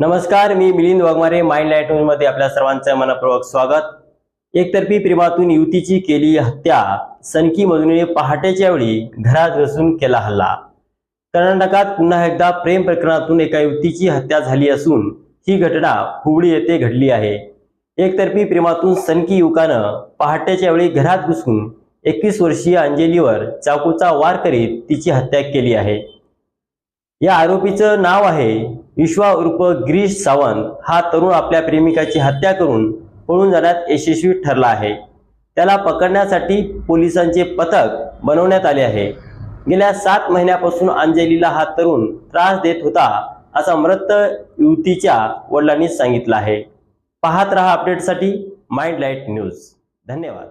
नमस्कार मी मिलिंद वाघमारे माइंड लाइटमध्ये आपल्या सर्वांचं मनपूर्वक स्वागत. एकतर्फी प्रेमातून युवतीची केली हत्या. सनकी मजुनीने पहाटेच्या वेळी घरात घुसून केला हल्ला. कर्नाटकात पुन्हा एकदा प्रेम प्रकरणातून एका युवतीची हत्या झाली असून ही घटना हुबळी येथे घडली आहे. एकतर्फी प्रेमातून सनकी युवकानं पहाटेच्या वेळी घरात घुसून एकवीस वर्षीय अंजलीवर चाकूचा वार करीत तिची हत्या केली आहे. या आरोपीचं नाव आहे विश्वा उर्फ गिरीश सावंत. हा तरुण आपल्या प्रेमिकाची हत्या करून पळून जाण्यात यशस्वी ठरला आहे. त्याला पकडण्यासाठी पोलिसांचे पथक बनवण्यात आले आहे. गेल्या सात महिन्यापासून अंजलीला हा तरुण त्रास देत होता असा मृत युवतीच्या वडिलांनी सांगितलं आहे. पाहत रहा अपडेटसाठी माइंड लाइट न्यूज धन्यवाद.